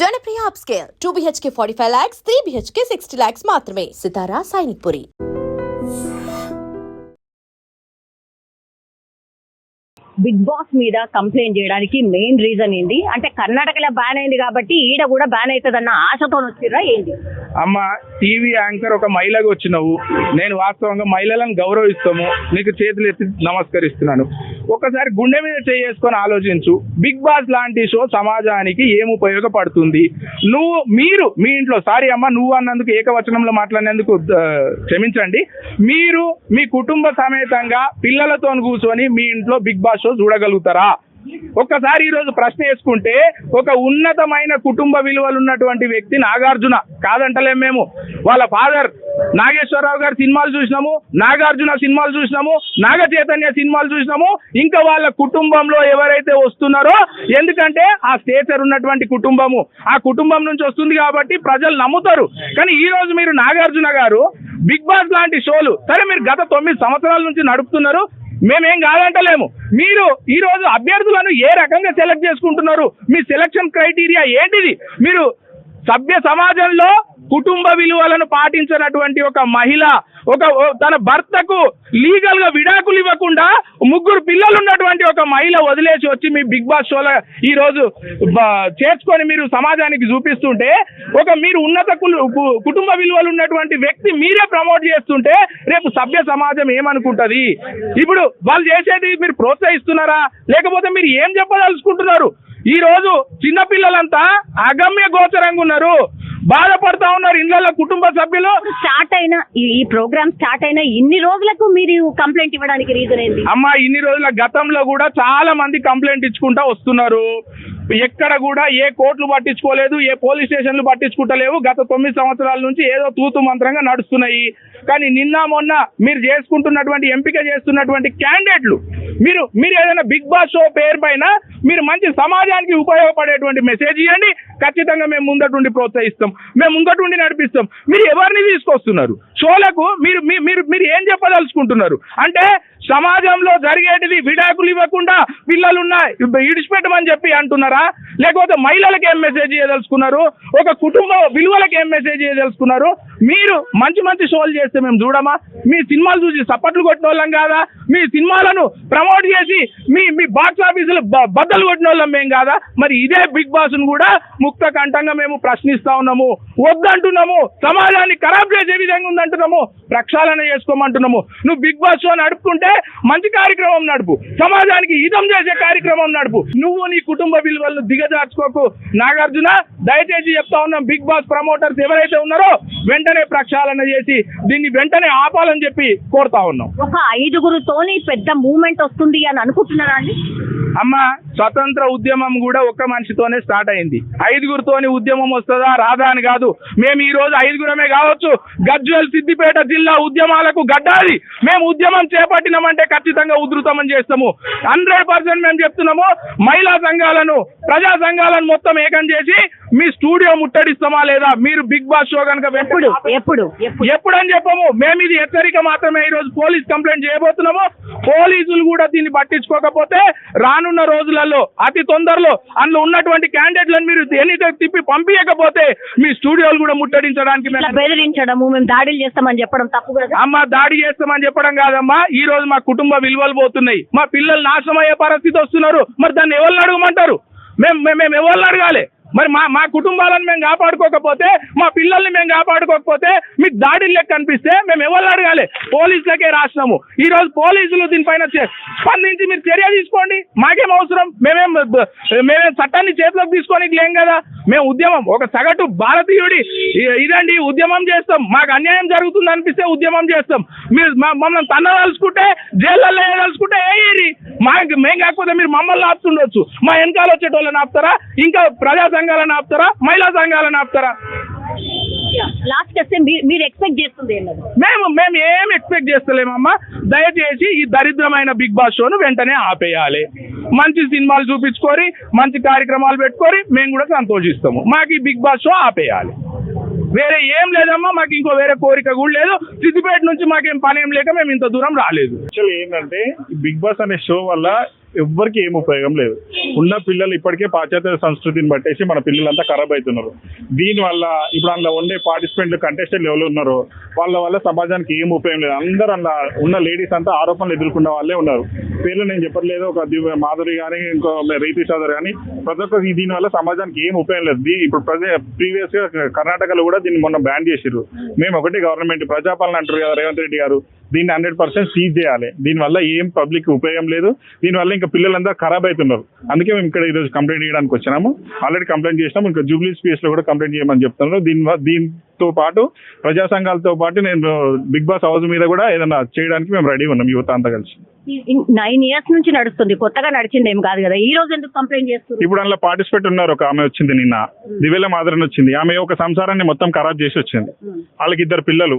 Janapriya upscale. Two BHK forty five lakhs three BHK sixty lakhs మాత్రమే. Sitara Sainikpuri. Big boss మీద complaint చేయడానికి main reason ఏంటి అంటే కర్ణాటకలో బ్యాన్ అయింది కాబట్టి ఈడ కూడా బ్యాన్ అవుతుందన్న ఆశతో వచ్చిర్రా ఏంటి అమ్మ టీవీ యాంకర్ ఒక మహిళగా వచ్చినావు. నేను వాస్తవంగా మహిళలను గౌరవిస్తాము. నీకు చేతులు ఎత్తి నమస్కరిస్తున్నాను. ఒకసారి గుండె మీద చేసుకొని ఆలోచించు. బిగ్ బాస్ లాంటి షో సమాజానికి ఏం ఉపయోగపడుతుంది? నువ్వు మీరు మీ ఇంట్లో సారీ అమ్మ నువ్వు అన్నందుకు ఏకవచనంలో మాట్లాడినందుకు క్షమించండి. మీరు మీ కుటుంబ సమేతంగా పిల్లలతో కూర్చొని మీ ఇంట్లో బిగ్ బాస్ షో చూడగలుగుతారా? ఒక్కసారి ఈ రోజు ప్రశ్న వేసుకుంటే ఒక ఉన్నతమైన కుటుంబ విలువలు ఉన్నటువంటి వ్యక్తి నాగార్జున కాదంటలేం మేము. వాళ్ళ ఫాదర్ నాగేశ్వరరావు గారి సినిమాలు చూసినాము నాగార్జున సినిమాలు చూసినాము నాగ చైతన్య సినిమాలు చూసినాము. ఇంకా వాళ్ళ కుటుంబంలో ఎవరైతే వస్తున్నారో ఎందుకంటే ఆ స్టేచర్ ఉన్నటువంటి కుటుంబము. ఆ కుటుంబం నుంచి వస్తుంది కాబట్టి ప్రజలు నమ్ముతారు. కానీ ఈ రోజు మీరు నాగార్జున గారు బిగ్ బాస్ లాంటి షోలు సరే మీరు గత తొమ్మిది సంవత్సరాల నుంచి నడుపుతున్నారు మేమేం కాదంటలేము. మీరు ఈ రోజు అభ్యర్థులను ఏ రకంగా సెలెక్ట్ చేసుకుంటున్నారు? మీ సెలక్షన్ క్రైటీరియా ఏంటిది? మీరు సభ్య సమాజంలో కుటుంబ విలువలను పాటించినటువంటి ఒక మహిళ ఒక తన భర్తకు లీగల్గా విడాకులు ఇవ్వకుండా ముగ్గురు పిల్లలు ఉన్నటువంటి ఒక మహిళ వదిలేసి వచ్చి మీ బిగ్ బాస్ షోలో ఈ రోజు చేర్చుకొని మీరు సమాజానికి చూపిస్తుంటే ఒక మీరు ఉన్నత కు- కుటుంబ విలువలు ఉన్నటువంటి వ్యక్తి మీరే ప్రమోట్ చేస్తుంటే రేపు సభ్య సమాజం ఏమనుకుంటది? ఇప్పుడు వాళ్ళు చేసేది మీరు ప్రోత్సహిస్తున్నారా? లేకపోతే మీరు ఏం చెప్పదలుచుకుంటున్నారు? ఈ రోజు చిన్నపిల్లలంతా అగమ్య గోచరంగా ఉన్నారు. బాధపడతా ఉన్నారు ఇళ్ళ కుటుంబ సభ్యులు. స్టార్ట్ అయిన ఈ- ఈ ప్రోగ్రామ్ స్టార్ట్ అయిన ఇన్ని రోజులకు మీరు కంప్లైంట్ ఇవ్వడానికి రీజన్ ఏంటి? అమ్మ ఇన్ని రోజుల గతంలో కూడా చాలా మంది కంప్లైంట్ ఇచ్చుకుంటా వస్తున్నారు. ఎక్కడ కూడా ఏ కోర్టులు పట్టించుకోలేదు ఏ పోలీస్ స్టేషన్లు పట్టించుకుంటలేవు. గత తొమ్మిది సంవత్సరాల నుంచి ఏదో తూతు మంత్రంగా నడుస్తున్నాయి. కానీ నిన్న మొన్న మీరు చేసుకుంటున్నటువంటి ఎంపిక చేస్తున్నటువంటి క్యాండిడేట్లు మీరు మీరు ఏదైనా బిగ్ బాస్ షో పేరు పైన మీరు మంచి సమాజానికి ఉపయోగపడేటువంటి మెసేజ్ ఇవ్వండి. ఖచ్చితంగా మేము ముందటుండి ప్రోత్సహిస్తాం. మేము ముందటుండి నడిపిస్తాం. మీరు ఎవరిని తీసుకొస్తున్నారు? షోలకు మీరు మీ- మీరు మీరు ఏం చెప్పదలుచుకుంటున్నారు? అంటే సమాజంలో జరిగేటిది విడాకులు ఇవ్వకుండా పిల్లలున్న ఇడిచిపెట్టమని చెప్పి అంటున్నారా? లేకపోతే మహిళలకు ఏం మెసేజ్ చేయదలుచుకున్నారు? ఒక కుటుంబ విలువలకు ఏం మెసేజ్ చేయదలుచుకున్నారు? మీరు మంచి మంచి షోలు చేస్తే మేము చూడమా? మీ సినిమాలు చూసి సప్పట్లు కొట్టిన వాళ్ళం కాదా? మీ సినిమాలను ప్రమోట్ చేసి మీ మీ బాక్స్ ఆఫీసులు బ- బద్దలు కొట్టిన వాళ్ళం మేము కాదా? మరి ఇదే బిగ్ బాస్ను కూడా ముక్త కంఠంగా మేము ప్రశ్నిస్తా ఉన్నాము. వద్దంటున్నాము. సమాజాన్ని ఖరాబ్ చేసే విధంగా ఉందంటున్నాము. ప్రక్షాళన చేసుకోమంటున్నాము. నువ్వు బిగ్ బాస్ షో నడుపుకుంటే మంచి కార్యక్రమం నడుపు. సమాజానికి హితం చేసే కార్యక్రమం నడుపు. నువ్వు నీ కుటుంబ విలువలను దిగజార్చుకోకు. నాగార్జున దయచేసి చెప్తా ఉన్నాం బిగ్ బాస్ ప్రమోటర్స్ ఎవరైతే ఉన్నారో వెంట వెంటనే ప్రక్షాళన చేసి దీన్ని వెంటనే ఆపాలని చెప్పి కోరుతా ఉన్నాం. ఒక ఐదుగురుతోని పెద్ద మూమెంట్ వస్తుంది అని అనుకుంటున్నారా అండి? అమ్మ స్వతంత్ర ఉద్యమం కూడా ఒక్క మనిషితోనే స్టార్ట్ అయింది. ఐదుగురితోని ఉద్యమం వస్తుందా? రాదా అని కాదు. మేము ఈ రోజు ఐదుగురమే కావచ్చు. గజ్వెల్ సిద్దిపేట జిల్లా ఉద్యమాలకు గడ్డాది మేము ఉద్యమం చేపట్టినామంటే ఖచ్చితంగా ఉధృతమని చేస్తాము. హండ్రెడ్ పర్సెంట్ మేము చెప్తున్నాము. మహిళా సంఘాలను ప్రజా సంఘాలను మొత్తం ఏకం చేసి మీ స్టూడియో ముట్టడిస్తామా లేదా? మీరు బిగ్ బాస్ షో కనుక ఎప్పుడు? ఎప్పుడు? ఎప్పుడు? ఎప్పుడని చెప్పము. మేము ఇది హెచ్చరిక మాత్రమే ఈ రోజు పోలీస్ కంప్లైంట్ చేయబోతున్నాము. పోలీసులు కూడా దీన్ని పట్టించుకోకపోతే రానున్న రోజులలో అతి తొందరలో అందులో ఉన్నటువంటి క్యాండిడేట్లను మీరు ఎన్నిక తిప్పి పంపించకపోతే మీ స్టూడియోలు కూడా ముట్టడించడానికి బెదిరించడము మేము దాడులు చేస్తామని చెప్పడం తప్పు కూడా అమ్మ దాడి చేస్తామని చెప్పడం కాదమ్మా. ఈ రోజు మా కుటుంబ విలువలు పోతున్నాయి. మా పిల్లలు నాశనం అయ్యే పరిస్థితి వస్తున్నారు. మరి దాన్ని ఎవరిని అడగమంటారు? మేము మేము మేము ఎవరిని అడగాలి? మరి మా మా కుటుంబాలను మేము కాపాడుకోకపోతే మా పిల్లల్ని మేము కాపాడుకోకపోతే మీకు దాడి లెక్క కనిపిస్తే మేము ఎవరు అడగాలి? పోలీసులకే రాసినాము ఈ రోజు పోలీసులు దీనిపైన స్పందించి మీరు చర్య తీసుకోండి. మాకేం అవసరం? మేమేం మేమేం చట్టాన్ని చేతిలోకి తీసుకొని లేం కదా. మేము ఉద్యమం ఒక సగటు భారతీయుడి ఇదండి ఉద్యమం చేస్తాం. మాకు అన్యాయం జరుగుతుంది అనిపిస్తే ఉద్యమం చేస్తాం. మీరు మా- మమ్మల్ని తన్నదలుచుకుంటే జైళ్ళల్లో వేయదలుచుకుంటే వేయరి మాకు మేము కాకపోతే మీరు మమ్మల్ని ఆపుతుండొచ్చు. మా వెనకాల వచ్చేటోళ్ళని ఆపుతారా? ఇంకా ప్రజా సంఘాలను ఆపుతారా? మహిళా సంఘాలను ఆపుతారా? లాస్ట్ వస్తే మీరు ఎక్స్పెక్ట్ చేస్తుంది మేము మేము ఏం ఎక్స్పెక్ట్ చేస్తలేమమ్మా? దయచేసి ఈ దరిద్రమైన బిగ్ బాస్ షోను వెంటనే ఆపేయాలి. మంచి సినిమాలు చూపించుకొని మంచి కార్యక్రమాలు పెట్టుకొని మేము కూడా సంతోషిస్తాము. మాకు ఈ బిగ్ బాస్ షో ఆపేయాలి. వేరే ఏం లేదమ్మా మాకు ఇంకో వేరే కోరిక కూడా లేదు. సిద్దిపేట నుంచి మాకేం పని ఏం లేక మేము ఇంత దూరం రాలేదు. యాక్చువల్ ఏంటంటే బిగ్ బాస్ అనే షో వల్ల ఎవ్వరికి ఏం ఉపయోగం లేదు. ఉన్న పిల్లలు ఇప్పటికే పాశ్చాత్య సంస్కృతిని పట్టేసి మన పిల్లలంతా ఖరాబ్ అవుతున్నారు దీనివల్ల ఇప్పుడు అందులో ఉండే పార్టిసిపెంట్లు కంటెస్టెంట్లు ఎవరు ఉన్నారో వాళ్ళ వల్ల సమాజానికి ఏం ఉపయోగం లేదు. అందరూ అందులో ఉన్న లేడీస్ అంతా ఆరోపణలు ఎదుర్కొన్న వాళ్ళే ఉన్నారు. పేర్లు నేను చెప్పట్లేదు. ఒక మాధురి కానీ ఇంకో రీతి చౌదరి కానీ ప్రతి ఒక్క దీనివల్ల సమాజానికి ఏం ఉపయోగం లేదు. దీ- ఇప్పుడు ప్రీవియస్ ప్రీవియస్గా కర్ణాటకలో కూడా దీన్ని మొన్న బ్యాన్ చేసిర్రు. మేము ఒకటి గవర్నమెంట్ ప్రజాపాలన అంటారు కదా రేవంత్ రెడ్డి గారు. దీన్ని హండ్రెడ్ పర్సెంట్ సీజ్ చేయాలి. దీనివల్ల ఏం పబ్లిక్ ఉపయోగం లేదు. దీనివల్ల ఇంకా పిల్లలంతా ఖరాబ్ అవుతున్నారు అందుకే మేము ఇక్కడ ఈరోజు కంప్లైంట్ చేయడానికి వచ్చినాము. ఆల్రెడీ కంప్లైంట్ చేసినాం ఇంకా జూబ్లీ స్పేస్లో కూడా కంప్లైంట్ చేయమని చెప్తున్నారు. దీని దీంతో పాటు ప్రజా సంఘాలతో పాటు నేను బిగ్ బాస్ హౌస్ మీద కూడా ఏదైనా చేయడానికి మేము రెడీ ఉన్నాం యువత అంతా కలిసి. నైన్ ఇయర్స్ నుంచి నడుస్తుంది. కొత్తగా నడిచింది ఏం కాదు కదా. ఈ రోజు ఎందుకు కంప్లైంట్ చేస్తున్నారు? ఇప్పుడు అందులో పార్టిసిపేట్ ఉన్నారు. ఒక ఆమె వచ్చింది నిన్న. దివ్యల మాదిరిని వచ్చింది. ఆమె ఒక సంసారాన్ని మొత్తం ఖరాబ్ చేసి వచ్చింది. వాళ్ళకి ఇద్దరు పిల్లలు.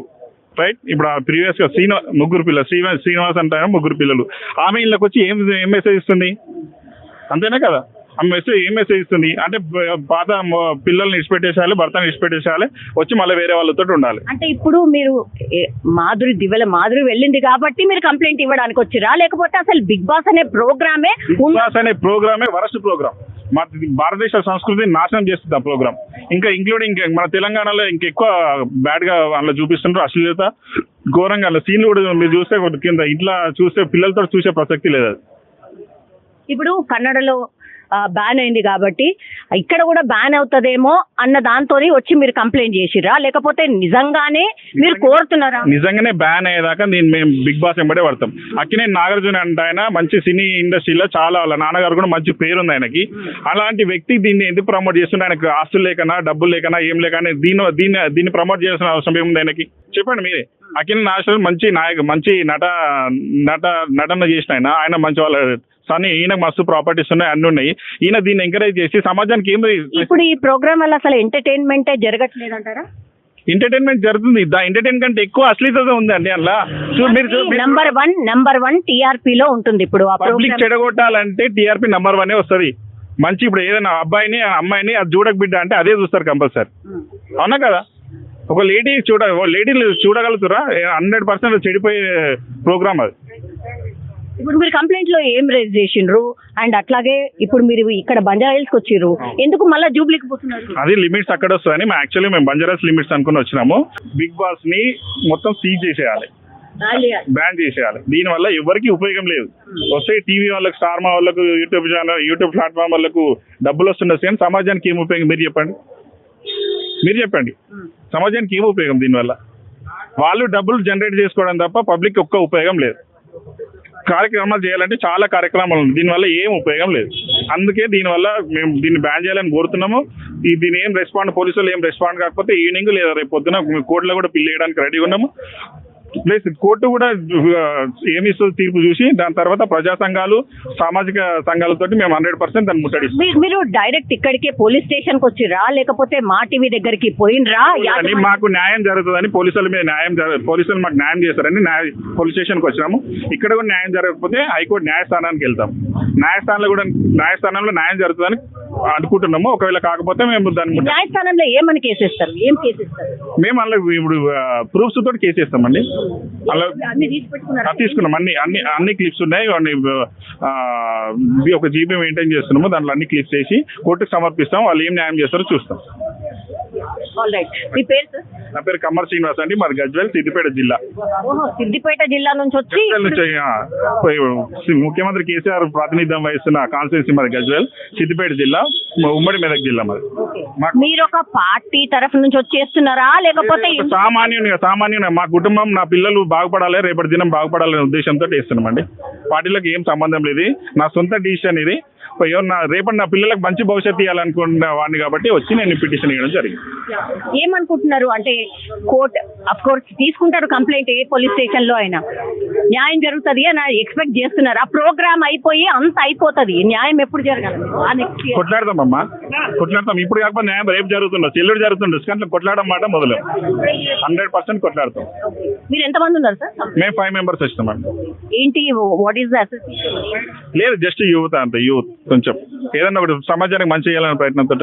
రైట్ ఇప్పుడు ప్రీవియస్గా శ్రీనివా ముగ్గురు పిల్లలు శ్రీనివాస్ శ్రీనివాస్ అంటే ఆయన ముగ్గురు పిల్లలు. ఆమె ఇళ్ళకి వచ్చి ఏం ఏం మెసేజ్ ఇస్తుంది? అంతేనా కదా? ఆమె మెసేజ్ ఏం మెసేజ్ ఇస్తుంది? అంటే పాత పిల్లల్ని ఇడిచిపెట్టేసేయాలి భర్తను ఇడిచిపెట్టేసేయాలి వచ్చి మళ్ళీ వేరే వాళ్ళతో ఉండాలి. అంటే ఇప్పుడు మీరు మాధురి దివ్యల మాధురి వెళ్ళింది కాబట్టి మీరు కంప్లైంట్ ఇవ్వడానికి వచ్చిరా? లేకపోతే అసలు బిగ్ బాస్ అనే ప్రోగ్రామే బిగ్ బాస్ అనే ప్రోగ్రామే వరస్ట్ ప్రోగ్రామ్ మా భారతదేశ సంస్కృతిని నాశనం చేస్తుంది ఆ ప్రోగ్రామ్ ఇంకా ఇంక్లూడింగ్ మన తెలంగాణలో ఇంకెక్కువ బ్యాడ్గా అందులో చూపిస్తుంటారు అశ్లీలత. ఘోరంగా అందులో సీన్లు కూడా మీరు చూస్తే కింద ఇంట్లో చూస్తే పిల్లలతో చూసే ప్రసక్తి లేదు ఇప్పుడు కన్నడలో బ్యాన్ అయింది కాబట్టి ఇక్కడ కూడా బ్యాన్ అవుతుందేమో అన్న దాంతో వచ్చి మీరు కంప్లైంట్ చేసిరా లేకపోతే నిజంగానే మీరు కోరుతున్నారా? నిజంగానే బ్యాన్ అయ్యేదాకా నేను మేము బిగ్ బాస్ వెంబడే పడతాం. అక్కినే నాగార్జున అంటే ఆయన మంచి సినీ ఇండస్ట్రీలో చాలా వాళ్ళ నాన్నగారు కూడా మంచి పేరు ఉంది ఆయనకి. అలాంటి వ్యక్తి దీన్ని ఎందుకు ప్రమోట్ చేస్తుండే? ఆయనకు ఆస్తులు లేకనా డబ్బులు లేకనా ఏం లేకనా దీని దీన్ని దీన్ని ప్రమోట్ చేయాల్సిన అవసరం ఏముంది ఆయనకి? చెప్పండి మీరే. అఖిల్ నాగేశ్వర్ మంచి నాయక మంచి నట నట నటన చేసిన ఆయన. ఆయన మంచి వాళ్ళ సన్ని ఈయన మస్తు ప్రాపర్టీస్ ఉన్నాయి అన్ని ఉన్నాయి. ఈయన దీన్ని ఎంకరేజ్ చేసి సమాజానికి ఏం ఇప్పుడు ఈ ప్రోగ్రామ్ వల్ల అసలు ఎంటర్టైన్మెంటే జరగట్లేదంటారా ఎంటర్టైన్మెంట్ జరుగుతుంది. దా ఎంటర్టైన్ కంటే ఎక్కువ అశ్లీలత ఉంది అండి మీరు- number one number one TRP లో ఉంటుంది ఇప్పుడు పబ్లిక్ చెడగొట్టాలంటే టీఆర్పీ నంబర్ వన్ వస్తుంది. మంచి ఇప్పుడు ఏదైనా అబ్బాయిని అమ్మాయిని అది చూడక బిడ్డ అంటే అదే చూస్తారు కంపల్సరీ. అవునా కదా? ఒక లేడీ చూడ లేడీలు చూడగలుగుతారా? హండ్రెడ్ పర్సెంట్ చెడిపోయే ప్రోగ్రామ్ అది. ఇప్పుడు మీరు కంప్లైంట్లో ఏం రేజ్ చేసిండ్రు? అండ్ అట్లాగే ఇప్పుడు మీరు ఇక్కడ బంజారా హిల్స్ వచ్చిర్రు. ఎందుకు మళ్ళీ జూబ్లీకి పోతున్నారు? అది లిమిట్స్ అక్కడ వస్తుందని మేము యాక్చువల్లీ మేము బంజారాస్ లిమిట్స్ అనుకుని వచ్చినాము. బిగ్ బాస్ని మొత్తం సీజ్ చేసేయాలి. బ్యాన్ చేసేయాలి. దీనివల్ల ఎవరికి ఉపయోగం లేదు. వస్తే టీవీ వాళ్ళకి స్టార్ మా వాళ్ళకు యూట్యూబ్ ఛానల్ యూట్యూబ్ ప్లాట్ఫామ్ వాళ్ళకు డబ్బులు వస్తుండొచ్చు కానీ సమాజానికి ఏం ఉపయోగం? మీరు చెప్పండి. మీరు చెప్పండి. సమాజానికి ఏం ఉపయోగం దీనివల్ల? వాళ్ళు డబ్బులు జనరేట్ చేసుకోవడం తప్ప పబ్లిక్ ఒక్క ఉపయోగం లేదు. కార్యక్రమాలు చేయాలంటే చాలా కార్యక్రమాలు ఉన్నాయి. దీనివల్ల ఏం ఉపయోగం లేదు. అందుకే దీనివల్ల మేము దీన్ని బ్యాన్ చేయాలని కోరుతున్నాము. దీని ఏం రెస్పాండ్ పోలీసులు ఏం రెస్పాండ్ కాకపోతే ఈవినింగ్ లేదా రేపు పొద్దున కోర్టులో కూడా పిల్లి వేయడానికి రెడీ ఉన్నాము. ప్లస్ కోర్టు కూడా ఏమి ఇస్తుంది తీర్పు చూసి దాని తర్వాత ప్రజా సంఘాలు సామాజిక సంఘాలతో మేము హండ్రెడ్ పర్సెంట్ దాన్ని ముట్టడిస్తాం. మీ- మీరు డైరెక్ట్ ఇక్కడికే పోలీస్ స్టేషన్కి వచ్చిర్రా? లేకపోతే మా టీవీ దగ్గరికి పోయినరా? మాకు న్యాయం జరుగుతుందని పోలీసుల మీద న్యాయం పోలీసులు మాకు న్యాయం చేస్తారని న్యాయ పోలీస్ స్టేషన్కి వచ్చినాము. ఇక్కడ కూడా న్యాయం జరగకపోతే హైకోర్టు న్యాయస్థానానికి వెళ్తాం. న్యాయస్థానంలో కూడా న్యాయస్థానంలో న్యాయం జరుగుతుందని అనుకుంటున్నాము ఒకవేళ కాకపోతే మేము దాన్ని ముట్ట- న్యాయస్థానంలో ఏమని కేసేస్తారు ఏం కేసేస్తారు మేము అందులో ఇప్పుడు ప్రూఫ్స్ తోటి కేసు వేస్తామండి. అలా? తీసుకున్నాం. అన్ని అన్ని అన్ని క్లిప్స్ ఉన్నాయి. ఒక జీబీ మెయింటైన్ చేస్తున్నాము దాంట్లో అన్ని క్లిప్స్ వేసి కోర్టుకు సమర్పిస్తాం. వాళ్ళు ఏం న్యాయం చేస్తారో చూస్తాం. మీ పేరు సార్ నా పేరు కమ్మర్ శ్రీనివాస్ అండి. మాది గజ్వేల్ సిద్దిపేట జిల్లా. ఓహో సిద్దిపేట జిల్లా నుంచి వచ్చి గజ్వేల్ నుంచి ఆ, పోయి- ముఖ్యమంత్రి కేసీఆర్ ప్రాతినిధ్యం వహిస్తున్న కాన్స్టిట్యూన్సీ మాది గజ్వేల్ సిద్దిపేట జిల్లా ఉమ్మడి మెదక్ జిల్లా మాకు మీరు ఒక పార్టీ తరఫు నుంచి వచ్చేస్తున్నారా? లేకపోతే ఒక సామాన్యునిగా సామాన్యునిగా మా కుటుంబం నా పిల్లలు బాగుపడాలి రేపటి దినం బాగుపడాలనే ఉద్దేశంతో వేస్తున్నామండి పార్టీలకు ఏం సంబంధం లేదు. ఇది. నా సొంత డిసిషన్ ఇది. ఎవరు నా రేపటి నా పిల్లలకు మంచి భవిష్యత్తు ఇవ్వాలనుకున్న వాడిని కాబట్టి వచ్చి నేను పిటిషన్ ఇవ్వడం జరిగింది. ఏమనుకుంటున్నారు? అంటే కోర్ట్ అఫ్ కోర్స్ తీసుకుంటారు కంప్లైంట్ ఏ పోలీస్ స్టేషన్లో అయినా. న్యాయం జరుగుతుంది అని ఎక్స్పెక్ట్ చేస్తున్నారు. ఆ ప్రోగ్రామ్ అయిపోయి అంత అయిపోతుంది. న్యాయం ఎప్పుడు జరగాలి? కొట్లాడతామమ్మా కొట్లాడతాం. ఇప్పుడు కాకపోతే న్యాయం రేపు జరుగుతుండొచ్చు ఎల్లుడు జరుగుతుండొచ్చు కానీ కొట్లాడడం మాట మొదలు. హండ్రెడ్ పర్సెంట్ కొట్లాడతాం. మీరు ఎంతమంది ఉన్నారు సార్? మేము ఫైవ్ మెంబర్స్ వచ్చినామండి ఏంటి వాట్ ఈస్ ద లేదు జస్ట్ యూత్ అంతే యూత్. కొంచెం ఏదన్నా ఒకటి సమాజానికి మంచి చేయాలనే ప్రయత్నంతో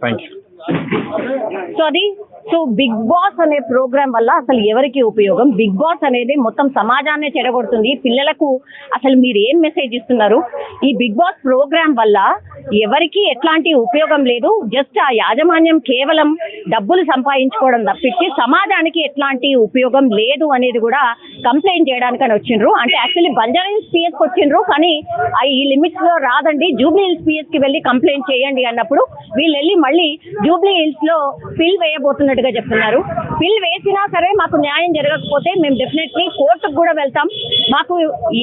థ్యాంక్ యూ సో అది సో బిగ్ బాస్ అనే ప్రోగ్రామ్ వల్ల అసలు ఎవరికి ఉపయోగం? బిగ్ బాస్ అనేది మొత్తం సమాజాన్ని చెడగొడుతుంది. పిల్లలకు అసలు మీరు ఏం మెసేజ్ ఇస్తున్నారు? ఈ బిగ్ బాస్ ప్రోగ్రామ్ వల్ల ఎవరికి ఎట్లాంటి ఉపయోగం లేదు? జస్ట్ ఆ యాజమాన్యం కేవలం డబ్బులు సంపాదించుకోవడం తప్పించి సమాజానికి ఎట్లాంటి ఉపయోగం లేదు అనేది కూడా కంప్లైంట్ చేయడానికని వచ్చిండ్రు. అంటే యాక్చువల్లీ బంజారాహిల్స్ పిఎస్కి వచ్చిండ్రు కానీ ఆ ఈ లిమిట్స్లో రాదండి. జూబ్లీ హిల్స్ పిఎస్కి వెళ్ళి కంప్లైంట్ చేయండి అన్నప్పుడు వీళ్ళు వెళ్ళి మళ్ళీ జూబ్లీ హిల్స్లో ఫిల్ పిల్ వేయబోతున్నట్టుగా చెప్తున్నారు. బిల్ వేసినా సరే మాకు న్యాయం జరగకపోతే మేము డెఫినెట్లీ కోర్టుకు కూడా వెళ్తాం. మాకు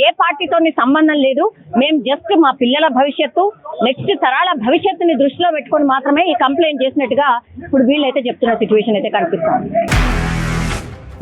ఏ పార్టీతో సంబంధం లేదు. మేము జస్ట్ మా పిల్లల భవిష్యత్తు నెక్స్ట్ తరాల భవిష్యత్తుని దృష్టిలో పెట్టుకొని మాత్రమే ఈ కంప్లైంట్ చేసినట్టుగా ఇప్పుడు వీళ్ళైతే చెప్తున్న సిచ్యువేషన్ అయితే కనిపిస్తాం